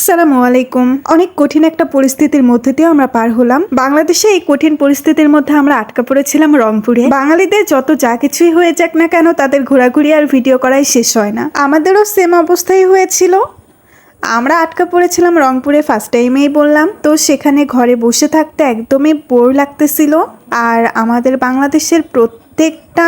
আসসালামু আলাইকুম। অনেক কঠিন একটা পরিস্থিতির মধ্যে দিয়ে আমরা পার হলাম। বাংলাদেশে এই কঠিন পরিস্থিতির মধ্যে আমরা আটকা পড়েছিলাম রংপুরে। বাঙালিদের যত যা কিছুই হয়ে যাক না কেন, তাদের ঘোরাঘুরি আর ভিডিও করাই শেষ হয় না। আমাদেরও সেম অবস্থাই হয়েছিল। আমরা আটকা পড়েছিলাম রংপুরে ফার্স্ট টাইমেই বললাম। তো সেখানে ঘরে বসে থাকতে একদমই বোর লাগতেছিল। আর আমাদের বাংলাদেশের প্রত্যেকটা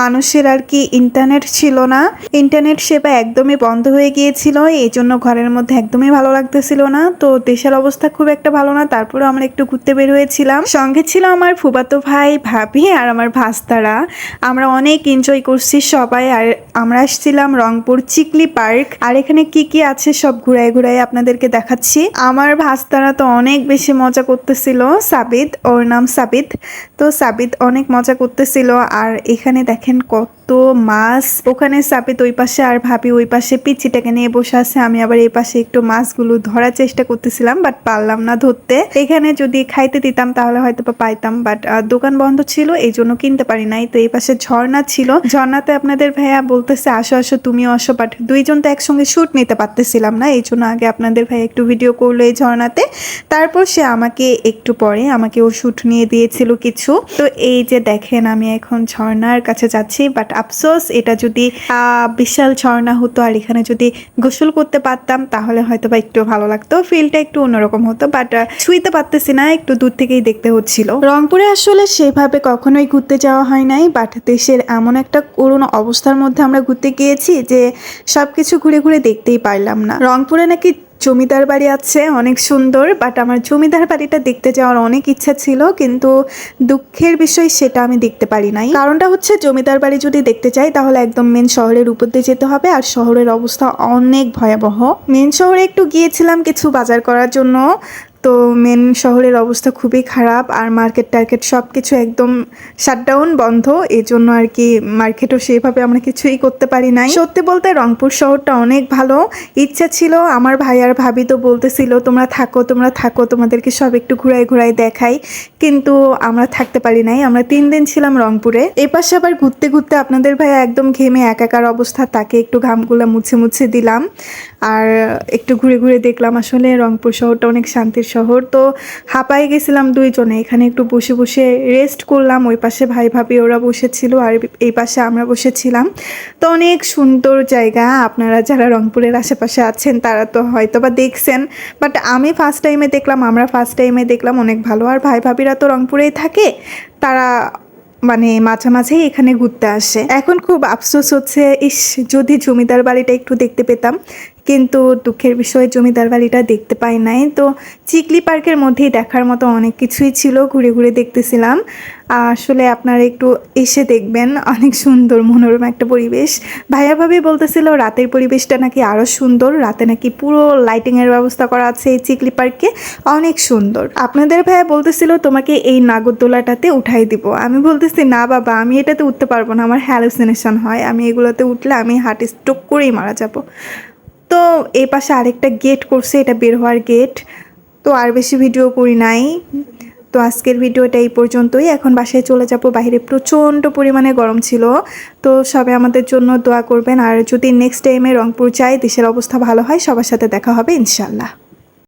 মানুষের আর কি ইন্টারনেট ছিল না। ইন্টারনেট সেবা একদমই বন্ধ হয়ে গিয়েছিল এই জন্য ঘরের মধ্যে একদমই ভালো লাগতেছিল না। তো দেশের অবস্থা খুব একটা ভালো না তারপরে আমরা একটু ঘুরতে বের হয়েছিলাম। সঙ্গে ছিল আমার ফুবাতো ভাই, ভাবি আর আমার ভাস্তারা। আমরা অনেক এনজয় করছি সবাই আর আমরা আসছিলাম রংপুর চিকলি পার্ক। আর এখানে কি কি আছে সব ঘুরাই ঘুরাই আপনাদেরকে দেখাচ্ছি। আমার ভাস্তারা তো অনেক বেশি মজা করতেছিল, সাবিত, ওর নাম সাবিত। তো সাবিত অনেক মজা করতেছিল। আর এখানে দেখেন কত মাছ ওখানে সাবিত ওই পাশে আর ভাবি, ওই পাশে পিচিটাকে নিয়ে বসে আছে। আমি আবার এই পাশে একটু মাছগুলো ধরার চেষ্টা করতেছিলাম বাট পারলাম না ধরতে। এখানে যদি খাইতে দিতাম তাহলে হয়তো বা পাইতাম বাট দোকান বন্ধ ছিল, এই জন্য কিনতে পারি নাই। তো এই পাশে ঝর্ণা ছিল। ঝর্ণাতে আপনাদের ভাইয়া বলতেছে, আসো আসো, তুমিও আসো। বাট দুইজন তো একসঙ্গে শ্যুট নিতে পারতেছিলাম না, এই জন্য আগে আপনাদের ভাই একটু ভিডিও করল এই ঝর্ণাতে। তারপর সে আমাকে একটু পরে আমাকে ও শ্যুট নিয়ে দিয়েছিল কিছু। তো এই যে দেখেন, আমি এখন ঝর্ণার কাছে যাচ্ছি বাট আফসোস, এটা যদি বিশাল ঝর্ণা হতো আর এখানে যদি গোসল করতে পারতাম, তাহলে হয়তো বা একটু ভালো লাগতো। ফিলটা একটু অন্যরকম হতো বাট ছুঁইতে পারতেছি না, একটু দূর থেকেই দেখতে হচ্ছিল। রংপুরে আসলে সেভাবে কখনোই ঘুরতে যাওয়া হয় নাই বাট দেশের এমন একটা করুণ অবস্থার মধ্যে আমরা ঘুরতে গিয়েছি যে, সবকিছু ঘুরে ঘুরে দেখতেই পারলাম না। রংপুরে নাকি জমিদার বাড়ি আছে, অনেক সুন্দর বাট আমার জমিদার বাড়িটা দেখতে যাওয়ার অনেক ইচ্ছা ছিল, কিন্তু দুঃখের বিষয় সেটা আমি দেখতে পারি নাই। কারণটা হচ্ছে জমিদার বাড়ি যদি দেখতে চাই তাহলে একদম মেন শহরের উপর দিয়ে যেতে হবে, আর শহরের অবস্থা অনেক ভয়াবহ। মেন শহরে একটু গিয়েছিলাম কিছু বাজার করার জন্য তো মেন শহরের অবস্থা খুবই খারাপ আর মার্কেট টার্কেট সব কিছু একদম শাটডাউন বন্ধ। এই জন্য আর কি মার্কেটও সেইভাবে আমরা কিছুই করতে পারি নাই। সত্যি বলতে রংপুর শহরটা অনেক ভালো। ইচ্ছা ছিল, আমার ভাই আর ভাবি তো বলতেছিল, তোমরা থাকো তোমরা থাকো, তোমাদেরকে সব একটু ঘুরাই ঘুরাই দেখাই। কিন্তু আমরা থাকতে পারি নাই। আমরা তিন দিন ছিলাম রংপুরে। এ পাশে আবার ঘুরতে ঘুরতে আপনাদের ভাই একদম ঘেমে একাকার অবস্থা, তাকে একটু ঘামগুলো মুছে মুছে দিলাম। আর একটু ঘুরে ঘুরে দেখলাম, আসলে রংপুর শহরটা অনেক শান্তির শহর। তো হাঁপাই গেছিলাম দুইজনে, এখানে একটু বসে বসে রেস্ট করলাম, ওই পাশে ভাই ভাবি ওরা বসেছিল আর এই পাশে আমরা বসেছিলাম। তো অনেক সুন্দর জায়গা, আপনারা যারা রংপুরের আশেপাশে আছেন তারা তো হয়তো বা দেখছেন বাট আমি ফার্স্ট টাইমে দেখলাম, আমরা ফার্স্ট টাইমে দেখলাম অনেক ভালো। আর ভাই ভাবিরা তো রংপুরেই থাকে, তারা মানে মাঝে মাঝেই এখানে ঘুরতে আসে। এখন খুব আফসোস হচ্ছে, ইস, যদি জমিদার বাড়িটা একটু দেখতে পেতাম। কিন্তু দুঃখের বিষয়ে, জমিদার বাড়িটা দেখতে পাই নাই। তো চিকলি পার্কের মধ্যেই দেখার মতো অনেক কিছুই ছিল, ঘুরে ঘুরে দেখতেছিলাম। আসলে আপনারা একটু এসে দেখবেন, অনেক সুন্দর, মনোরম একটা পরিবেশ। ভাইয়া ভাবি বলতেছিল, রাতের পরিবেশটা নাকি আরও সুন্দর, রাতে নাকি পুরো লাইটিংয়ের ব্যবস্থা করা আছে এই চিকলি পার্কে অনেক সুন্দর। আপনাদের ভাইয়া বলতেছিল, তোমাকে এই নাগরদোলাটাতে উঠাই দিব। আমি বলতেছি, না বাবা, আমি এটাতে উঠতে পারব না, আমার হ্যালুসিনেশন হয়। আমি এগুলোতে উঠলে আমি হার্ট স্ট্রোক করেই মারা যাব। তো এই পাশে আরেকটা গেট করছে, এটা বের হওয়ার গেট তো আর বেশি ভিডিও করি নাই। তো আজকের ভিডিওটা এই পর্যন্তই। এখন বাসায় চলে যাব। বাইরে প্রচণ্ড পরিমাণে গরম ছিল। তো সবাই আমাদের জন্য দোয়া করবেন। আর যদি নেক্সট টাইমে রংপুর যাই, দেশের অবস্থা ভালো হয়, সবার সাথে দেখা হবে ইনশাল্লাহ